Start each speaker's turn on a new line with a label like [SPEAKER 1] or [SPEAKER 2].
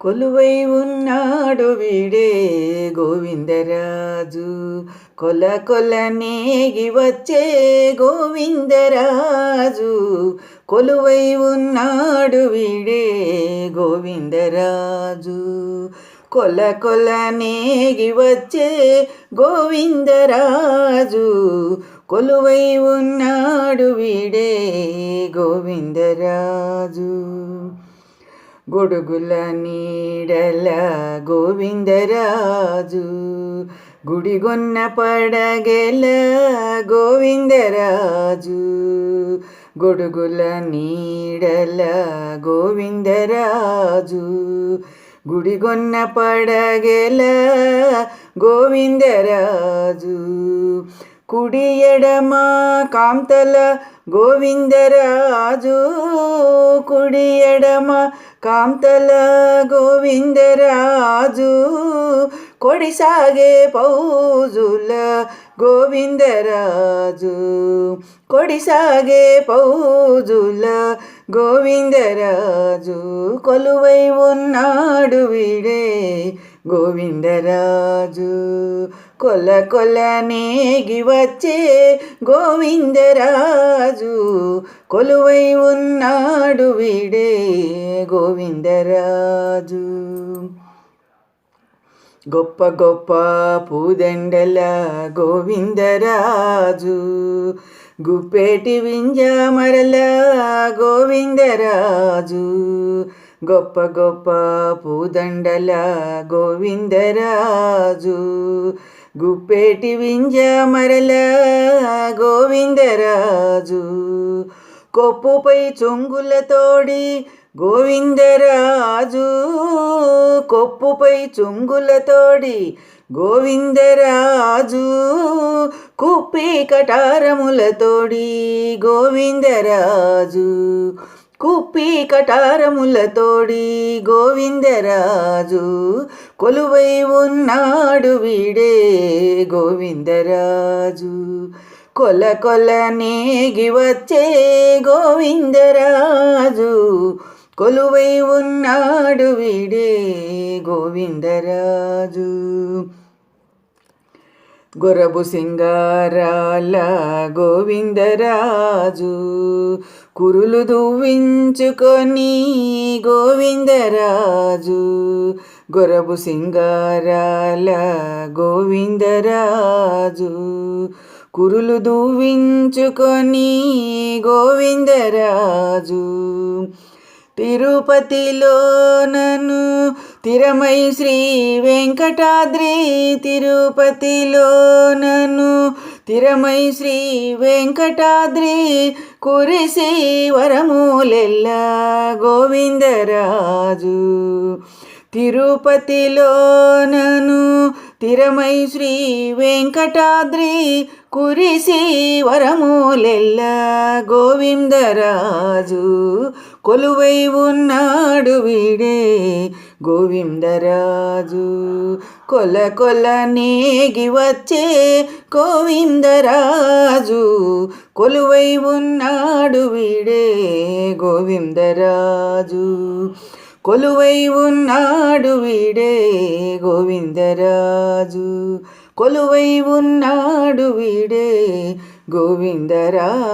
[SPEAKER 1] కొలువై ఉన్నాడు వీడే గోవిందరాజు. కొల కొల నేగి వచ్చే గోవిందరాజు. కొలువై ఉన్నాడు వీడే గోవిందరాజు. కొల కొల నేగి వచ్చే గోవిందరాజు. కొలువై ఉన్నాడు వీడే గోవిందరాజు. గొడుగుల నీడల గోవిందరాజు గుడిగొన్న పడగెల గోవిందరాజు గొడుగుల నీడల గోవిందరాజు గుడిగొన్న పడగెల గోవిందరాజు. కుడి కాంతల గోవిందరాజు? కుడి ఎడమ కాంతల గోవిందరాజు? కొడిసాగే పౌజుల గోవిందరాజు? కొడిసాగే పౌజుల గోవిందరాజు? కొలువై ఉన్నాడు వీడే గోవిందరాజు. కొల కొల నేగి వచ్చే గోవిందరాజు. కొలువై ఉన్నాడు వీడే గోవిందరాజు. గొప్ప గొప్ప పూదండల గోవిందరాజు. గుప్పేటి వింజమరల గోవిందరాజు. గొప్ప గొప్ప పూదండల గోవిందరాజు. గుప్పేటి వింజ మరల గోవిందరాజు. కొప్పుపై చొంగులతోడి గోవిందరాజు. కొప్పుపై చొంగులతోడి గోవిందరాజు. కుప్పి కటారములతోడి గోవిందరాజు. కుప్పి కటారములతోడి గోవిందరాజు కొలువై ఉన్నాడు వీడే గోవిందరాజు. కొల కొల నేగి వచ్చే గోవిందరాజు కొలువై ఉన్నాడు వీడే గోవిందరాజు. గొరబు సింగారాల గోవిందరాజు. కురులు దువ్వించుకొని గోవిందరాజు. గొరబు సింగారాల గోవిందరాజు. కురులు దువ్వించుకొని గోవిందరాజు. తిరుపతిలో నన్ను తిరమై శ్రీ వెంకటాద్రి తిరుపతిలో నన్ను తిరమై శ్రీ వెంకటాద్రి కురిసి వరములెల్ల గోవిందరాజు. తిరుపతిలో నను తిరమై శ్రీ వెంకటాద్రి కురిసి వరములెల్ల గోవిందరాజు. కొలువై ఉన్నాడు వీడే గోవిందరాజు. కొల కొల నేగి వచ్చే గోవిందరాజు. కొలువై ఉన్నాడు వీడే గోవిందరాజు. కొలువై ఉన్నాడు వీడే గోవిందరాజు. కొలువై ఉన్నాడు వీడే గోవిందరాజు.